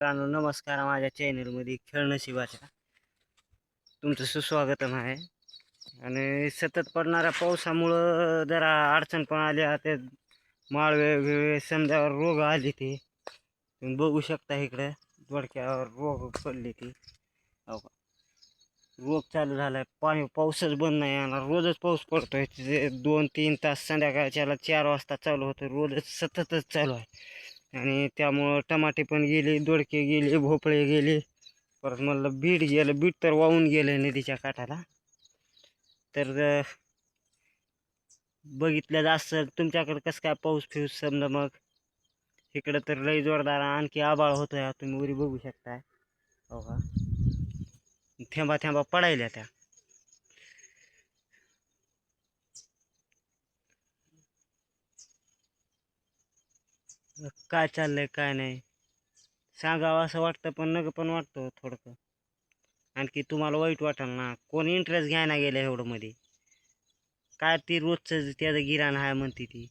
मित्रांनो नमस्कार माझ्या चॅनलमध्ये खेळ नशिबाच्या. तुमचं सुस्वागतम आहे. आणि सतत पडणाऱ्या पावसामुळं जरा अडचण पण आली ते माळवे बिळवे समजावर रोग आली ते तुम्ही बघू शकता इकडे. दोडक्यावर रोग पडली ती. हो का? रोग चालू झाला आहे पाणी पाऊसच बंद नाही येणार. रोजच पाऊस पडतोय. दोन तीन तास संध्याकाळच्याला चार वाजता चालू होतो रोजच सततच चालू आहे. आणि त्यामुळं टमाटे पण गेले दोडके गेले भोपळे गेले. परत म्हणलं बीट गेलं बीट तर वाहून गेलं नदीच्या काठाला. तर बघितलं असेल तुमच्याकडे कसं काय पाऊस फिऊस समजा मग? इकडं तर लई जोरदार आणखी आबाळ आहे तुम्ही उरी बघू शकताय. हो का? थेंबा थेंबा पडायल्या त्या. काय चाललंय काय नाही. सांगावं असं वाटतं पण नग पण वाटतं थोडंसं आणखी तुम्हाला वाईट वाटेल ना कोण इंटरेस्ट घ्यायला गेलं एवढं मध्ये काय ती रोजचं त्याचं गिराण आहे म्हणते ती.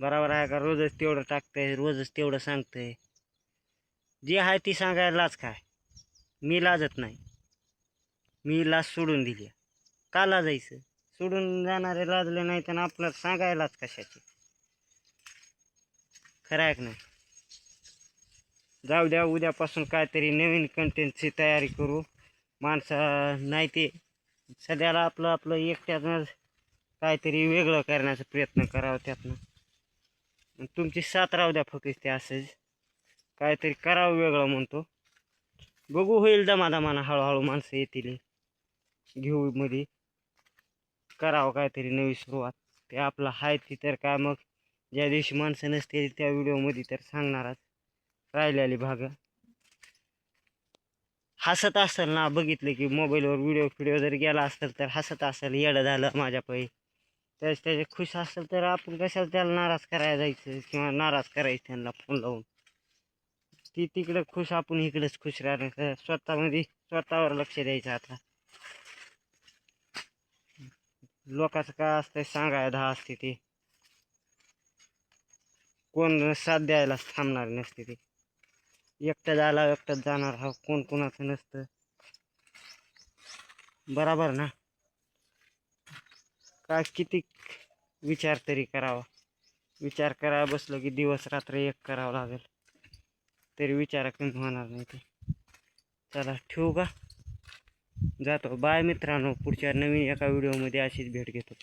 बरोबर आहे का? रोजच तेवढं टाकतंय रोजच तेवढं सांगतंय. जे आहे ती सांगायलाच काय? मी लाजत नाही. मी लाज सोडून दिली. का लाजायचं? सोडून जाणारे लाजले नाही तर आपल्याला सांगायलाच कशाची? खरं आहे का नाही? जाऊ द्या उद्यापासून काहीतरी नवीन कंटेंटची तयारी करू. माणसं नाही ते. सध्याला आपलं आपलं एकट्यानं काहीतरी वेगळं करण्याचा प्रयत्न करावा त्यातनं. तुमची साथ राहू द्या फक्त ते असंच. काहीतरी करावं वेगळं म्हणतो. बघू होईल दमादमानं हळूहळू माणसं येतील. घेऊ मध्ये. करावं काहीतरी नवी सुरुवात. ते आपलं आहे ती तर काय मग? ज्या दिवशी माणसं नसतील त्या व्हिडिओमध्ये तर सांगणारच. राहिलेली भाग. हसत असेल ना बघितलं की मोबाईलवर व्हिडिओ फिडिओ जर गेला असेल तर हसत असेल येडं झालं माझ्या पै त्याच त्याचे खुश असेल तर आपण कशाला त्याला नाराज करायला जायचं किंवा नाराज करायचं त्यांना फोन लावून? ती तिकडं खुश आपण इकडेच खुश राहणार. स्वतःमध्ये स्वतःवर लक्ष द्यायचं आता. लोकांचं काय असतं सांगाय दहा असते ते. कोण साथ द्यायला थांबणार नसते ते. एकटं जायला एकटंच जाणार हा कोण कोणाचं नसतं. बराबर ना? काय किती विचार तरी करावा. विचार करायला बसलो की दिवस रात्र एक करावं लागेल. तरी विचार कमी होणार नाही ते. चला ठेवू का? जातो. बाय मित्रांनो पुढच्या नवीन एका व्हिडिओमध्ये अशीच भेट घेतो.